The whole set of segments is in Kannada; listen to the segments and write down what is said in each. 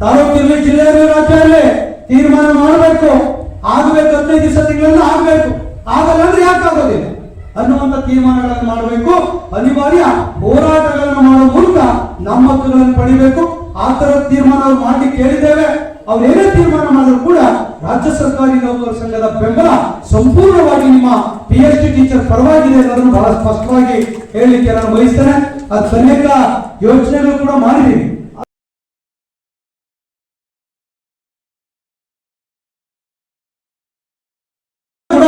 ತಾಲೂಕಿನಲ್ಲಿ ಜಿಲ್ಲೆಯಲ್ಲಿ ರಾಜ್ಯದಲ್ಲಿ ತೀರ್ಮಾನ ಮಾಡಬೇಕು. ಆಗಬೇಕು ಹದಿನೈದು ದಿವಸ ತಿಂಗಳಲ್ಲಿ ಆಗಬೇಕು. ಆಗಲ್ಲ ಅಂದ್ರೆ ಯಾಕೆ ಆಗೋದಿಲ್ಲ? ಅನ್ನುವಂತ ತೀರ್ಮಾನಗಳನ್ನು ಮಾಡಬೇಕು. ಅನಿವಾರ್ಯ ಹೋರಾಟಗಳನ್ನು ಮಾಡುವ ಮೂಲಕ ನಮ್ಮ ಹಕ್ಕುಗಳನ್ನು ಪಡಿಬೇಕು. ಆ ತರ ತೀರ್ಮಾನ ಮಾಡಿ ಕೇಳಿದ್ದೇವೆ. ಅವ್ರು ಏನೇ ತೀರ್ಮಾನ ಮಾಡಿದ್ರು ಕೂಡ ರಾಜ್ಯ ಸರ್ಕಾರಿ ನೌಕರ ಸಂಘದ ಬೆಂಬಲ ಸಂಪೂರ್ಣವಾಗಿ ನಿಮ್ಮ ಪಿ ಎಚ್ ಡಿ ಟೀಚರ್ ಪರವಾಗಿದೆ ಅನ್ನೋದನ್ನು ಬಹಳ ಸ್ಪಷ್ಟವಾಗಿ ಹೇಳಲಿಕ್ಕೆ ನಾನು ಬಯಸ್ತೇನೆ. ಅದು ಅನೇಕ ಯೋಚನೆಗಳು ಕೂಡ ಮಾಡಿದ್ದೀವಿ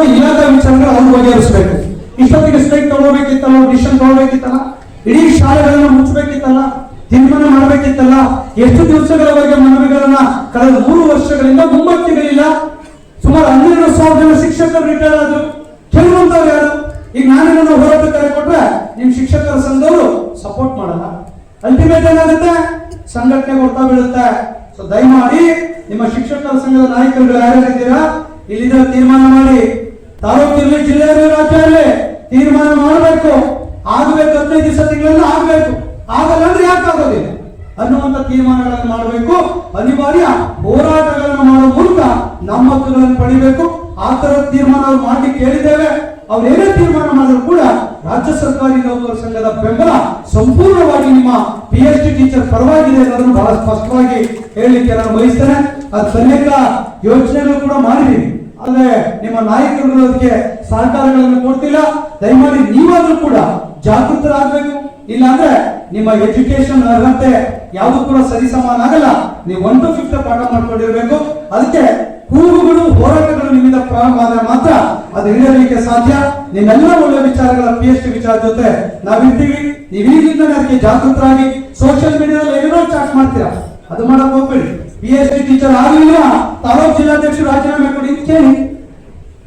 ಇಲ್ಲದ ವಿಚಾರಗಳು ಅವ್ರು ಬಗೆಹರಿಸಬೇಕು. ಇಷ್ಟೊತ್ತಿಗೆ ಸ್ಟ್ರೈಕ್ ತಗೋಬೇಕಿತ್ತಲ್ಲ ಡಿಸಿಷನ್ ತಗೋಬೇಕಿತ್ತಲ್ಲ, ಇಡೀ ಶಾಲೆಗಳನ್ನ ಮುಚ್ಚಬೇಕಿತ್ತಲ್ಲ, ತೀರ್ಮಾನ ಮಾಡಬೇಕಿತ್ತಲ್ಲ, ಎಷ್ಟು ದಿವಸಗಳವರೆಗೆ ಮನವಿಗಳನ್ನ ಕಳೆದ ಮೂರು ವರ್ಷಗಳಿಂದ ಮುಂಬತ್ತಿಗಳಿಲ್ಲ ಸುಮಾರು ಹನ್ನೆರಡು ಸಾವಿರ ಜನ ಶಿಕ್ಷಕರು ರಿಟೈರ್ ಆದ್ರು. ಕೆಲವೊಂದವ್ರು ಯಾರು? ಈಗ ನಾನೇನೋ ಹೋರಾಟ ಕರೆ ಕೊಟ್ರೆ ನಿಮ್ ಶಿಕ್ಷಕರ ಸಂಘದವರು ಸಪೋರ್ಟ್ ಮಾಡಲ್ಲ. ಅಲ್ಟಿಮೇಟ್ ಏನಾಗುತ್ತೆ? ಸಂಘಟನೆ ಕೊಡ್ತಾ ಬೀಳುತ್ತೆ. ಸೊ ದಯಮಾಡಿ ನಿಮ್ಮ ಶಿಕ್ಷಕರ ಸಂಘದ ನಾಯಕರುಗಳು ಯಾರ್ಯಾರಿದ್ದೀರಾ? ಇಲ್ಲಿಂದ ತೀರ್ಮಾನ ಮಾಡಿ. ತಾಲೂಕಿನಲ್ಲಿ ಜಿಲ್ಲೆಯಲ್ಲಿ ರಾಜ್ಯದಲ್ಲಿ ತೀರ್ಮಾನ ಮಾಡಬೇಕು. ಆಗಬೇಕು ಹದಿನೈದು ದಿವಸ ತಿಂಗಳಲ್ಲಿ ಆಗಬೇಕು. ಆಗಲ್ಲ ಅಂದ್ರೆ ಯಾಕೆ ಆಗೋದಿಲ್ಲ? ಅನ್ನುವಂತ ತೀರ್ಮಾನಗಳನ್ನು ಮಾಡಬೇಕು. ಅನಿವಾರ್ಯ ಹೋರಾಟಗಳನ್ನು ಮಾಡುವ ಮೂಲಕ ನಮ್ಮ ಹಕ್ಕುಗಳನ್ನು ಪಡಿಬೇಕು. ಆ ತರ ತೀರ್ಮಾನ ಮಾಡಿ ಕೇಳಿದ್ದೇವೆ. ಅವ್ರು ಏನೇ ತೀರ್ಮಾನ ಮಾಡಿದ್ರು ಕೂಡ ರಾಜ್ಯ ಸರ್ಕಾರಿ ನೌಕರ ಸಂಘದ ಬೆಂಬಲ ಸಂಪೂರ್ಣವಾಗಿ ನಿಮ್ಮ ಪಿ ಎಚ್ ಡಿ ಟೀಚರ್ ಪರವಾಗಿದೆ ಅನ್ನೋದನ್ನು ಬಹಳ ಸ್ಪಷ್ಟವಾಗಿ ಹೇಳಲಿಕ್ಕೆ ನಾನು ಬಯಸ್ತೇನೆ. ಅದು ಅನೇಕ ಯೋಚನೆಗಳು ಕೂಡ ಮಾಡಿದ್ದೀವಿ. ಆದ್ರೆ ನಿಮ್ಮ ನಾಯಕರುಗಳು ಅದಕ್ಕೆ ಸಹಕಾರಗಳನ್ನು ಕೊಡ್ತಿಲ್ಲ. ದಯಮಾಡಿ ನೀವಾದ್ರೂ ಕೂಡ ಜಾಗೃತರಾಗಬೇಕು. ಇಲ್ಲಾಂದ್ರೆ ನಿಮ್ಮ ಎಜುಕೇಶನ್ ಅರ್ಹತೆ ಯಾವುದು ಕೂಡ ಸರಿ ಸಮಾನ ಆಗಲ್ಲ. ನೀವು ಒನ್ ಟು ಫಿಫ್ತ್ ಪಾಠ ಮಾಡ್ಕೊಂಡಿರ್ಬೇಕು. ಅದಕ್ಕೆ ಕೂಗುಗಳು, ಹೋರಾಟಗಳು ನಿಮ್ಮಿಂದ ಪ್ರಾರಂಭ ಆದ್ರೆ ಮಾತ್ರ ಅದು ಹಿಡಿಯಲಿಕ್ಕೆ ಸಾಧ್ಯ. ನಿಮ್ಮೆಲ್ಲ ಒಳ್ಳೆ ವಿಚಾರಗಳ ಪಿ ಎಚ್ ಡಿ ವಿಚಾರ ಜೊತೆ ನಾವಿರ್ತೀವಿ. ನೀವೀಗಿಂದ ಅದಕ್ಕೆ ಜಾಗೃತರಾಗಿ ಸೋಷಿಯಲ್ ಮೀಡಿಯಾದಲ್ಲಿ ಏನೋ ಚಾಟ್ ಮಾಡ್ತೀರಾ? ಅದು ಮಾಡಕ್ ಹೋಗ್ಬೇಡಿ. ಪಿ ಎಸ್ ಡಿ ಟೀಚರ್ ಆಗಲಿಲ್ಲ, ತಾಲೂಕ್ ಜಿಲ್ಲಾಧ್ಯಕ್ಷರು ರಾಜೀನಾಮೆ ಕೊಡಿ ಕೇಳಿ.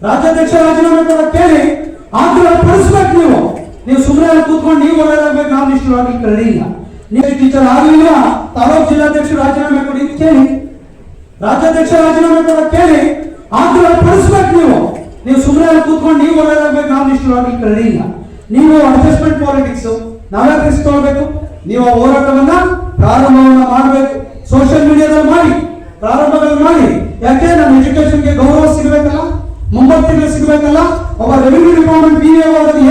ರಾಜ್ಯಾಧ್ಯಕ್ಷ ರಾಜೀನಾಮೆ ಕೊಡಕ್ ಕೇಳಿ, ಆದ್ರೆ ಪಡಿಸ್ಬೇಕು ನೀವು. ನೀವು ಸುಮ್ಮನೆ ಕೂತ್ಕೊಂಡು ನೀವು ಒಳ್ಳೆದಾಗ್ಬೇಕು ಇಷ್ಟು ಆಗ್ಲಿಕ್ಕೆ ರೆಡಿ ಇಲ್ಲ. ನೀವು ಟೀಚರ್ ಆಗಲಿಲ್ಲ, ತಾಲೂಕ್ ಜಿಲ್ಲಾಧ್ಯಕ್ಷರು ರಾಜೀನಾಮೆ ಕೊಡಿ ಕೇಳಿ. ರಾಜ್ಯಾಧ್ಯಕ್ಷ ರಾಜೀನಾಮೆ ಕೊಡಕ್ ಕೇಳಿ, ಆದ್ರೆ ಪಡಿಸ್ಬೇಕು ನೀವು. ನೀವು ಸುಮ್ಮನೆ ಕೂತ್ಕೊಂಡು ನೀವು ಒಳ್ಳೆದಾಗ್ಬೇಕು ಇಷ್ಟು ಆಗ್ಲಿಕ್ಕೆ ರೆಡಿ ಇಲ್ಲ. ನೀವು ಅಡ್ಜಸ್ಟ್ಮೆಂಟ್ ಪಾಲಿಟಿಕ್ಸ್ ನಾವೇ ತಿಳಿಸ್ಕೊಳ್ಬೇಕು ನೀವು ಹೋರಾಟವನ್ನ ಪ್ರಾರಂಭವನ್ನ ಮಾಡಬೇಕು. ಸೋಷಿಯಲ್ ಮೀಡಿಯಾದಲ್ಲಿ ಮಾಡಿ, ಪ್ರಾರಂಭದಲ್ಲಿ ಮಾಡಿ. ಯಾಕೆ? ನಮ್ಮ ಎಜುಕೇಶನ್ಗೆ ಗೌರವ ಸಿಗಬೇಕಲ್ಲ? ಮುಂಬತ್ತಿಗೆ ಸಿಗಬೇಕಲ್ಲ? ಒಬ್ಬ revenue department B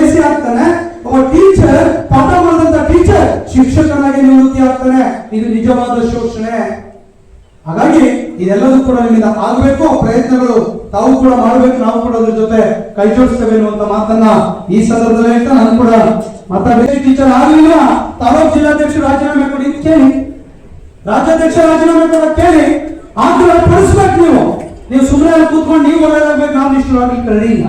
A C ಆಗ್ತಾನೆ. ಒಬ್ಬ ಟೀಚರ್ ಪಾಠ ಮಾಡಿದಂತ ಟೀಚರ್ ಶಿಕ್ಷಕನಾಗಿ ನಿವೃತ್ತಿ ಆಗ್ತಾನೆ. ಇದು ನಿಜವಾದ ಶೋಷಣೆ. ಹಾಗಾಗಿ ಇದೆಲ್ಲದೂ ಕೂಡ ನಿಮ್ಮಿಂದ ಆಗಬೇಕು. ಪ್ರಯತ್ನಗಳು ತಾವು ಕೂಡ ಮಾಡಬೇಕು, ನಾವು ಕೂಡ ಅದ್ರ ಜೊತೆ ಕೈ ಜೋಡಿಸ್ತೇವೆ ಅನ್ನುವಂತ ಮಾತನ್ನ ಈ ಸಂದರ್ಭದಲ್ಲಿ ಹೇಳ್ತಾ ನಾನು ಕೂಡ ಮತ್ತೆ ಟೀಚರ್ ಆಗಲಿಲ್ಲ. ತಾಲೂಕ್ ಜಿಲ್ಲಾಧ್ಯಕ್ಷರು ರಾಜೀನಾಮೆ ಕೊಡಿ ಕೇಳಿ. ರಾಜ್ಯಾಧ್ಯಕ್ಷ ರಾಜೀನಾಮೆ ಕೂಡ ಕೇಳಿ ಆಗ್ರಹ ಪಡಿಸ್ಬೇಕು ನೀವು. ನೀವು ಸುಮ್ಮನೆ ಕೂತ್ಕೊಂಡು ನೀವು ಒಳ್ಳೆದಾಗಬೇಕು, ನಾವು ರೆಡಿ ಇಲ್ಲ